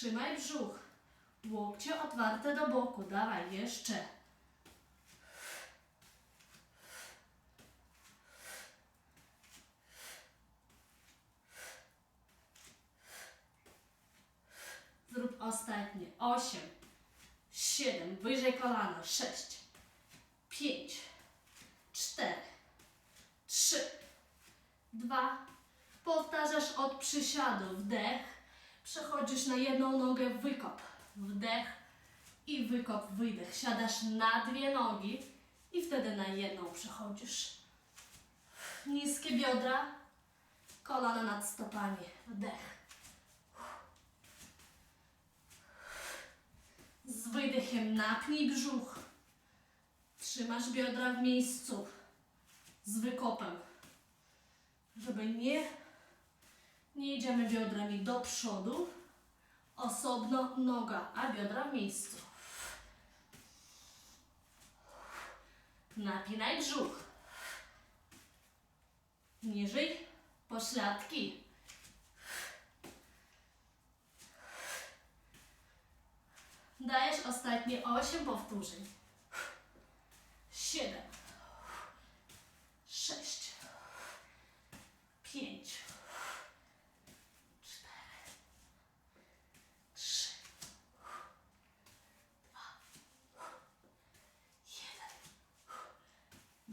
Trzymaj brzuch. Łokcie otwarte do boku. Dawaj, jeszcze. Zrób ostatnie. Osiem, siedem, wyżej kolana. Sześć, pięć, cztery, trzy, dwa. Powtarzasz od przysiadu. Wdech. Przechodzisz na jedną nogę, wykop. Wdech i wykop, wydech. Siadasz na dwie nogi i wtedy na jedną przechodzisz. Niskie biodra, kolana nad stopami. Wdech. Z wydechem napnij brzuch. Trzymasz biodra w miejscu. Z wykopem. Żeby nie, nie idziemy biodrami do przodu. Osobno noga, a biodra w miejscu. Napinaj brzuch. Niżej pośladki. Dajesz ostatnie 8 powtórzeń. 7 6 5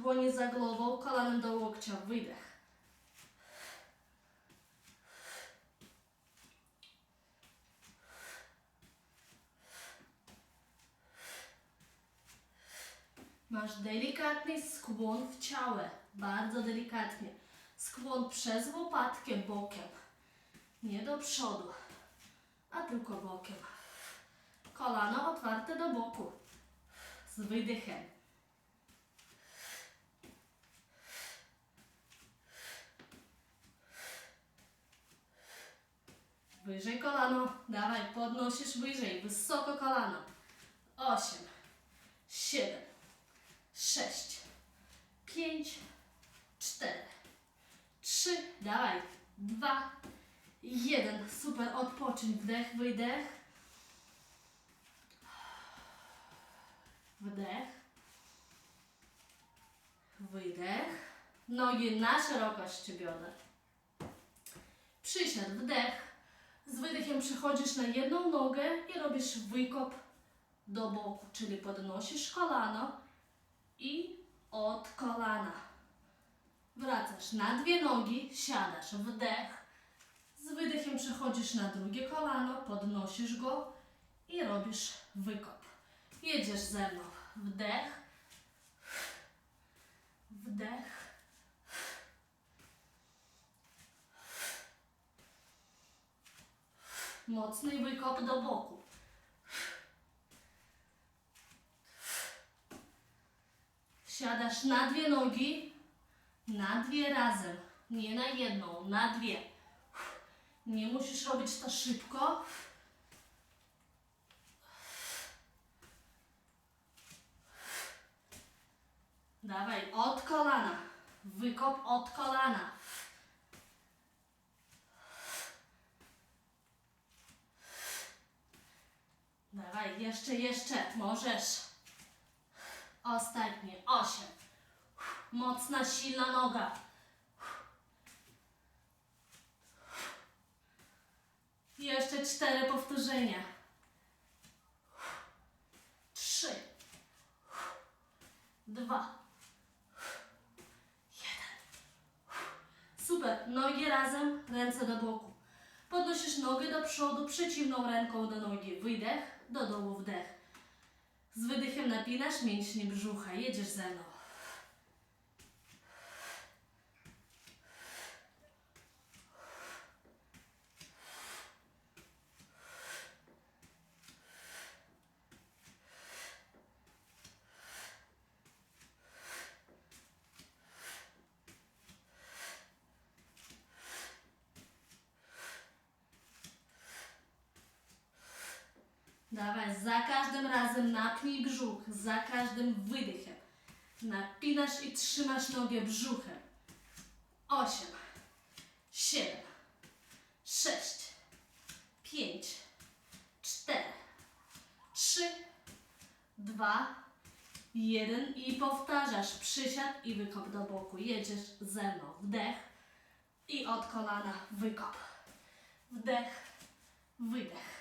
Dłonie za głową, kolanem do łokcia, wydech. Masz delikatny skłon w ciele, bardzo delikatnie. Skłon przez łopatkę bokiem, nie do przodu, a tylko bokiem. Kolano otwarte do boku, z wydechem. Wyżej kolano, dawaj, podnosisz wyżej, wysoko kolano. Osiem, siedem, sześć, pięć, cztery, trzy, dawaj, dwa, jeden. Super, odpoczyń, wdech, wydech. Wdech. Wydech. Nogi na szerokość bioder. Przysiad, wdech. Z wydechem przechodzisz na jedną nogę i robisz wykop do boku, czyli podnosisz kolano i od kolana. Wracasz na dwie nogi, siadasz, wdech. Z wydechem przechodzisz na drugie kolano, podnosisz go i robisz wykop. Jedziesz ze mną. Wdech, wdech. Mocny wykop do boku. Siadasz na dwie nogi, na dwie razem, nie na jedną, na dwie. Nie musisz robić to szybko. Dawaj, od kolana. Wykop od kolana. Dawaj, jeszcze, jeszcze, możesz. Ostatnie, osiem. Mocna, silna noga. Jeszcze cztery powtórzenia. Trzy. Dwa. Jeden. Super. Nogi razem, ręce do boku. Podnosisz nogę do przodu, przeciwną ręką do nogi. Wydech, do dołu wdech. Z wydechem napinasz mięśnie brzucha. Jedziesz ze mną. Dawaj, za każdym razem napnij brzuch, za każdym wydechem. Napinasz i trzymasz nogę brzuchem. Osiem, siedem, sześć, pięć, cztery, trzy, dwa, jeden i powtarzasz. Przysiad i wykop do boku. Jedziesz ze mną. Wdech i od kolana wykop. Wdech, wydech.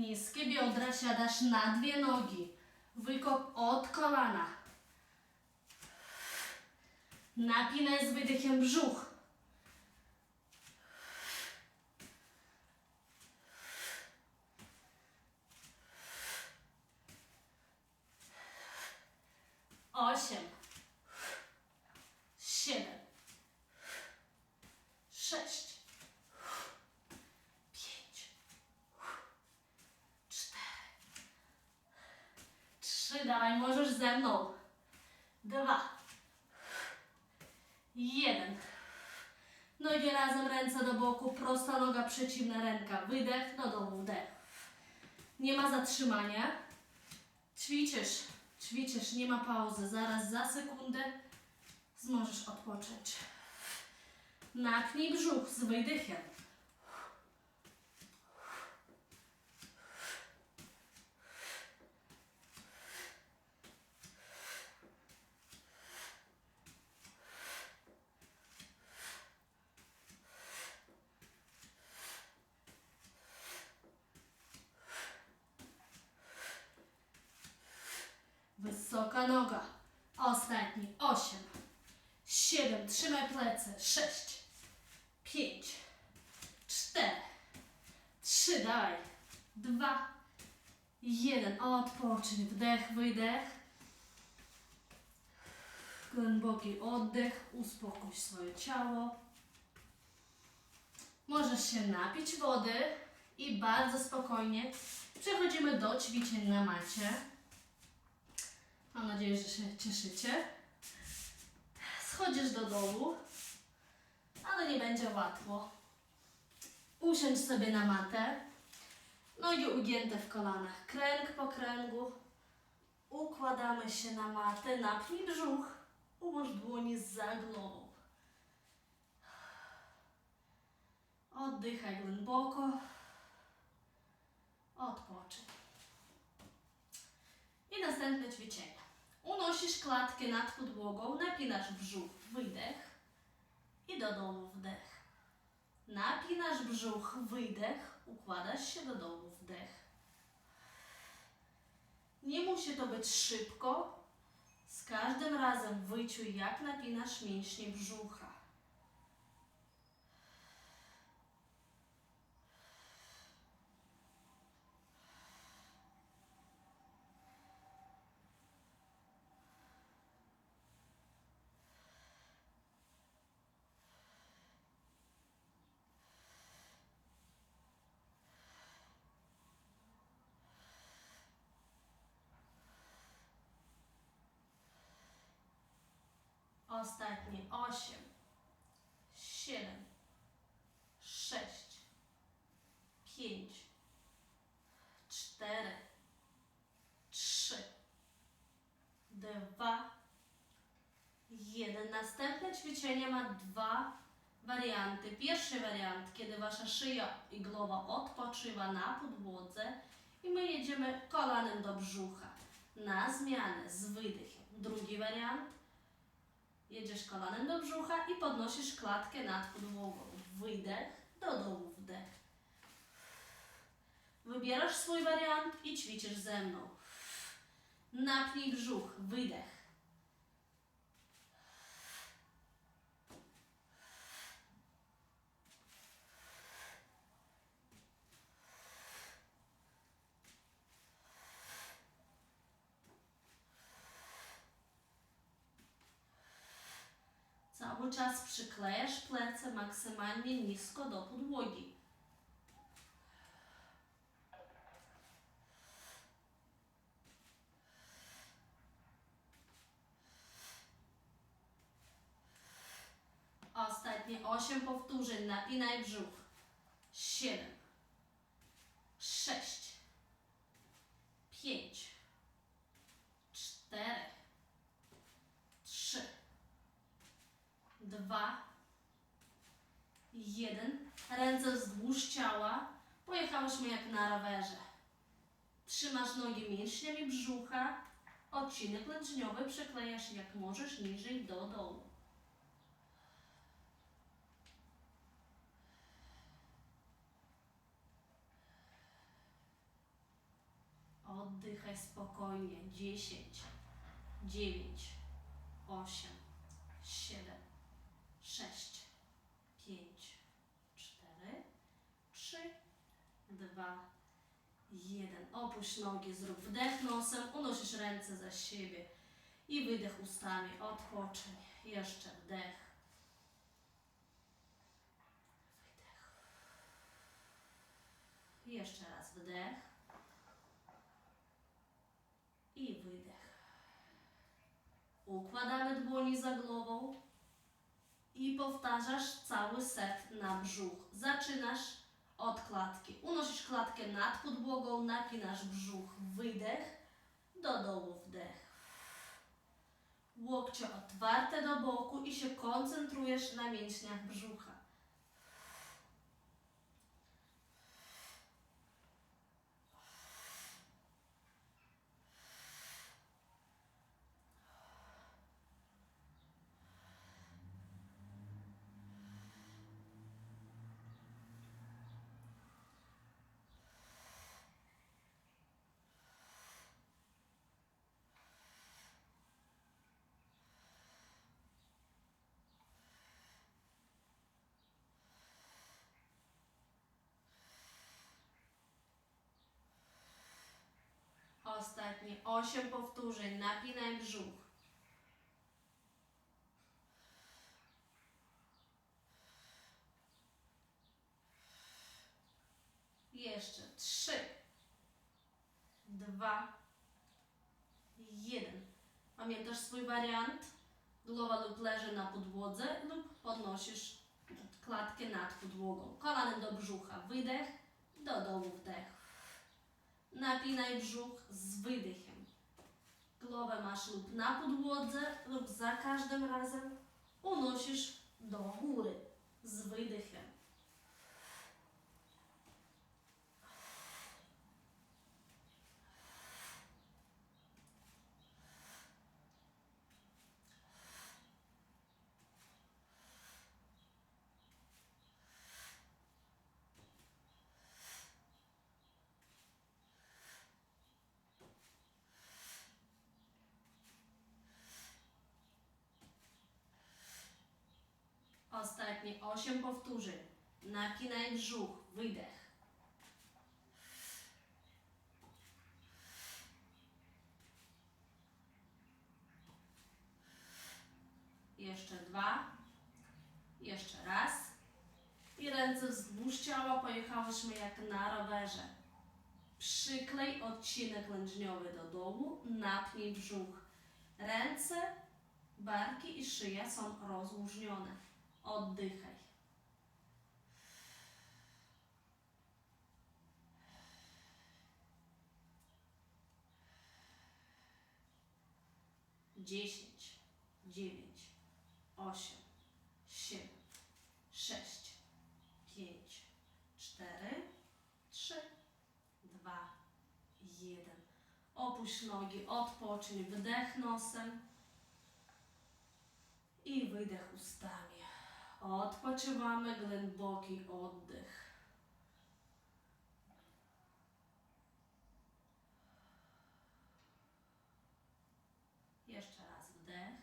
Niskie biodra, siadasz na dwie nogi. Wykop od kolana. Napinaj z wydechem brzuch. Osiem. Siedem. Sześć. Pięć. Cztery. Trzy, dawaj, możesz ze mną. Dwa. Jeden. Nogi razem, ręce do boku, prosta noga, przeciwna ręka. Wydech, do dołu, wdech. Nie ma zatrzymania. Ćwiczysz, ćwiczysz, nie ma pauzy. Zaraz za sekundę możesz odpocząć. Napnij brzuch z wydechem. Wysoka noga. Ostatni. Osiem. Siedem. Trzymaj plecy. Sześć. Pięć. Cztery. Trzy. Daj. Dwa. Jeden. Odpocznij. Wdech, wydech. Głęboki oddech. Uspokój swoje ciało. Możesz się napić wody i bardzo spokojnie przechodzimy do ćwiczeń na macie. Mam nadzieję, że się cieszycie. Schodzisz do dołu, ale nie będzie łatwo. Usiądź sobie na matę. Nogi ugięte w kolanach. Kręg po kręgu. Układamy się na matę. Napnij brzuch. Ułóż dłonie za głową. Oddychaj głęboko. Odpocznij. I następne ćwiczenie. Unosisz klatkę nad podłogą, napinasz brzuch, wydech i do dołu wdech. Napinasz brzuch, wydech, układasz się do dołu wdech. Nie musi to być szybko. Z każdym razem wyczuj, jak napinasz mięśnie brzucha. Ostatnie osiem, siedem, sześć, pięć, cztery, trzy, dwa, jeden. Następne ćwiczenie ma dwa warianty. Pierwszy wariant, kiedy wasza szyja i głowa odpoczywa na podłodze i my jedziemy kolanem do brzucha. Na zmianę z wydechem. Drugi wariant, Jedziesz kolanem do brzucha i podnosisz klatkę nad podłogą. Wydech, do dołu wdech. Wybierasz swój wariant i ćwiczysz ze mną. Napnij brzuch, wydech. Cały czas przyklejasz plecy maksymalnie nisko do podłogi. Ostatnie 8 powtórzeń. Napinaj brzuch. 7, dwa, jeden. Ręce wzdłuż ciała. Pojechałyśmy jak na rowerze. Trzymasz nogi mięśniami brzucha. Odcinek lędźniowy przyklejasz jak możesz niżej do dołu. Oddychaj spokojnie. 10, 9, 8, 7, 6, 5, 4, 3, 2, 1. Opuść nogi, zrób wdech nosem, unosisz ręce za siebie i wydech ustami. Odpoczyń. Jeszcze wdech. Wydech. Jeszcze raz wdech i wydech. Układamy dłoni za głową i powtarzasz cały set na brzuch. Zaczynasz od klatki. Unosisz klatkę nad podłogą, napinasz brzuch, wydech, do dołu wdech. Łokcie otwarte do boku i się koncentrujesz na mięśniach brzucha. Ostatnie 8 powtórzeń. Napinaj brzuch. Jeszcze 3, 2, 1. Pamiętasz swój wariant? Głowa lub leży na podłodze lub podnosisz klatkę nad podłogą. Kolanem do brzucha. Wydech, do dołu wdech. Napinaj brzuch z wydechem. Głowę masz lub na podłodze, lub za każdym razem unosisz do góry z wydechem. Ostatnie 8 powtórzeń. Napinaj brzuch, wydech. Jeszcze dwa. Jeszcze raz. I ręce wzdłuż ciała pojechałyśmy jak na rowerze. Przyklej odcinek lędźniowy do dołu, napnij brzuch. Ręce, barki i szyja są rozluźnione. Oddychaj. Dziesięć, dziewięć, osiem, siedem, sześć, pięć, cztery, trzy, dwa, jeden. Opuść nogi, odpocznij, wdech nosem i wydech ustami. Odpoczywamy, głęboki oddech. Jeszcze raz wdech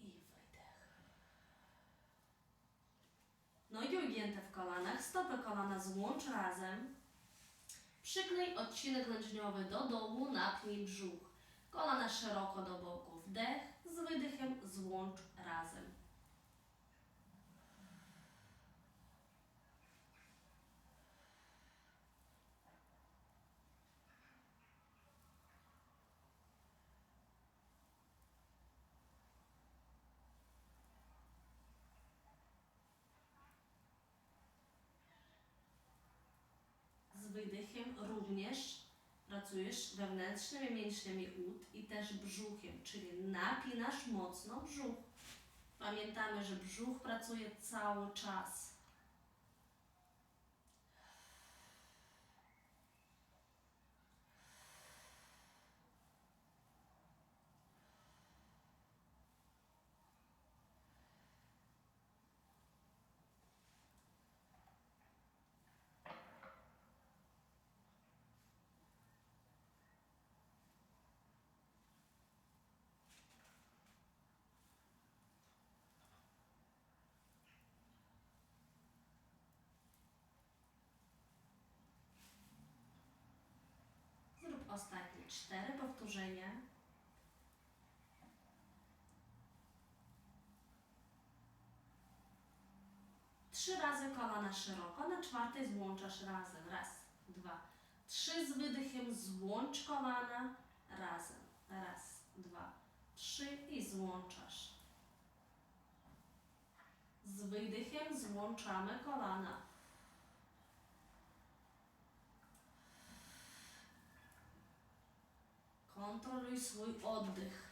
i wydech. Nogi ugięte w kolanach, stopy kolana złącz razem. Przyklej odcinek lędźniowy do dołu, napnij brzuch. Kolana szeroko do boku, wdech, z wydechem złącz razem. Z wydechem również pracujesz wewnętrznymi mięśniami ud i też brzuchem, czyli napinasz mocno brzuch. Pamiętamy, że brzuch pracuje cały czas. Zrób ostatnie cztery powtórzenia. Trzy razy kolana szeroko, na czwartej złączasz razem. Raz, dwa, trzy z wydechem, złącz kolana razem. Raz, dwa, trzy i złączasz. Z wydechem złączamy kolana. Kontroluj swój oddech.